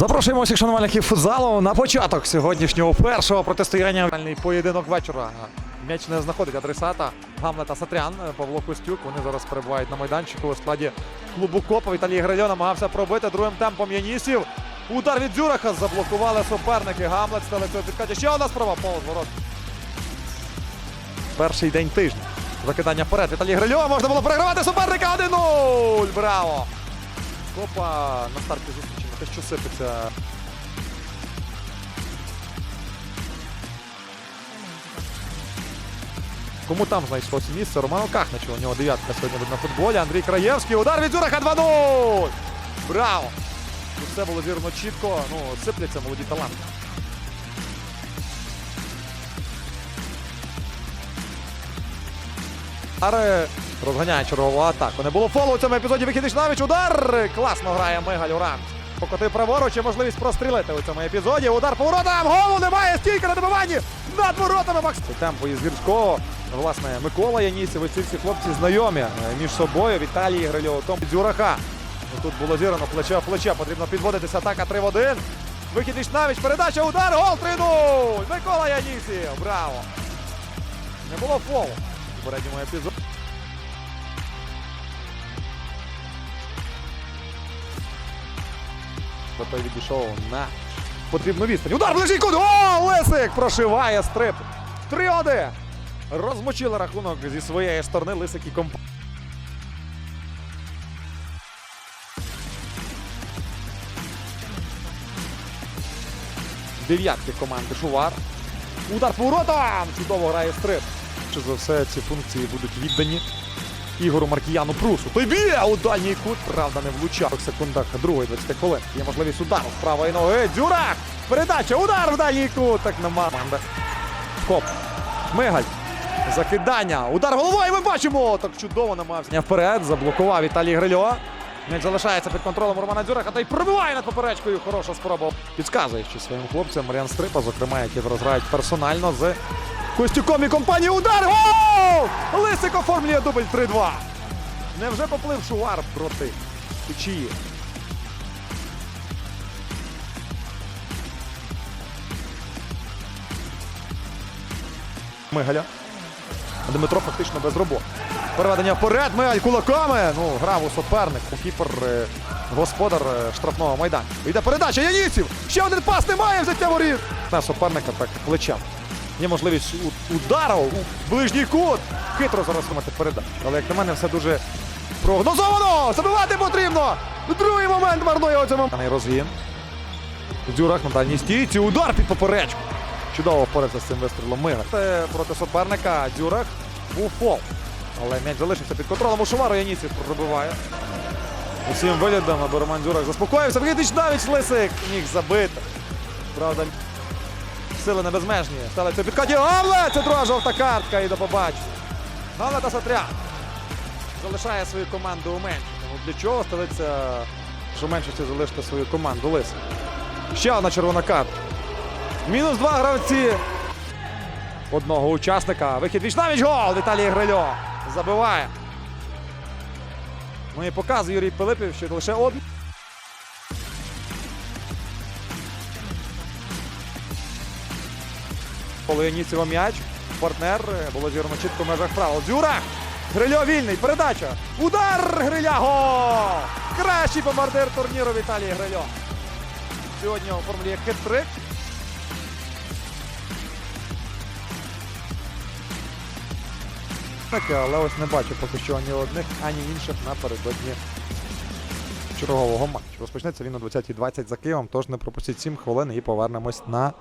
Запрошуємо всіх шанувальників футзалу на початок сьогоднішнього першого протистояння. Поєдинок вечора. М'яч не знаходить адресата Гамлета Сатрян, Павло Костюк. Вони зараз перебувають на майданчику у складі клубу Копа. Віталій Грильо намагався пробити другим темпом Янісів. Удар від Дзюраха заблокували суперники. Гамлет стали цього підкаті. Ще одна спроба. Повз ворот. Перший день тижня. Закидання вперед. Віталій Грильо. Можна було перегравати суперника 1-0. Браво! Копа на старті зустрічі. Те, що сипеться. Кому там знайшлося місце? Роману Кахничу. У нього дев'ятка сьогодні буде на футболі. Андрій Краєвський. Удар від Зюраха 2-0! Браво! Тут все було вірно чітко. Ну, сипляться молоді таланти. Аре розганяє чергову атаку. Не було фолу у цьому епізоді. Вихідич навіч. Удар! Класно грає Мигаль Урант. Покотив праворуч і можливість прострілити у цьому епізоді. Удар по воротам. Голу немає. Стійка на добиванні. Над воротами Макс. Темпо із Гірського. Власне, Микола Янісів. Ці всі хлопці знайомі е, між собою. Віталій Грильов. Том Дзюраха. Ну, Тут було зірано плече в плече. Потрібно підводитися. Атака 3 в 1. Вихід навіч. Передача. Удар. Гол 3-0. Микола Янісів. Браво. Не було фолу у попередньому епізоді. Зато відійшов на потрібну відстань. Удар ближній кут! О, Лисик прошиває стрип. 3-1. Розмочили рахунок зі своєї сторони Лисик і комп. Дев'ятки команди Шувар. Удар по воротам! Чудово грає стрип. Що за все ці функції будуть віддані Ігору Маркіяну Прусу. Той б'є у дальній кут, правда, не влучав. В секундах другої 20 хвилин. Є можливість удару з правої ноги. Дзюрак! Передача, удар в дальній кут. Так нема. Команда. Коп. Мигаль. Закидання. Удар головою ми бачимо. Так чудово намагався. Вперед заблокував Віталій Грильо. М'яч залишається під контролем Романа Дзюраха та й пробиває над поперечкою. Хороша спроба. Підказує ще своїм хлопцям Маріан Стрипа, зокрема, які зараз грають персонально з Костюком і компанії. Удар! Гол! Лисик оформлює дубль 3-2. Невже поплив Шувар проти Кучії? Мигаля. Дмитро фактично без роботи. Переведення вперед. Мигаль кулаками. Ну, грав у суперник. Кіпер е, господар е, штрафного майдану. Йде передача. Яніців. Ще один пас немає взяття воріт. На суперника так плечем. Є можливість удару у ближній кут. Хитро зараз мати передачу. Але як на мене, все дуже прогнозовано. Забивати потрібно. Другий момент марнує у цьому. Розгін. Дзюрак на дальній стійці. Удар під поперечку. Чудово впорався з цим вистрілом. Це Проти суперника Дзюрак був фол. Але м'яч залишився під контролем. У Шувару Яніців пробиває. Усім виглядом, аби Роман Дзюрак заспокоївся. Вигідич навіть Лисик міг забити. Правда, сили не безмежні. Ставиться підкаті. Але це друга жовта картка і до побачення. Гале та Сатрян залишає свою команду у меншості. Ну, для чого столиця що меншості залишити свою команду Лисик? Ще одна червона картка. Мінус два гравці. Одного учасника. Вихід віч навіч гол. Віталій Грильо забиває. Ну і показує Юрій Пилипів, що лише один. Полояніцева м'яч. Партнер. Було зірно чітко в межах правил. Дзюра. Грильо вільний. Передача. Удар Гриля. Гол! Кращий бомбардир турніру Віталій Грильо. Сьогодні оформлює хет-трик. Але ось не бачу поки що ані одних, ані інших напередодні чергового матчу. Розпочнеться він о 20.20 за Києвом, тож не пропустіть 7 хвилин і повернемось на парк.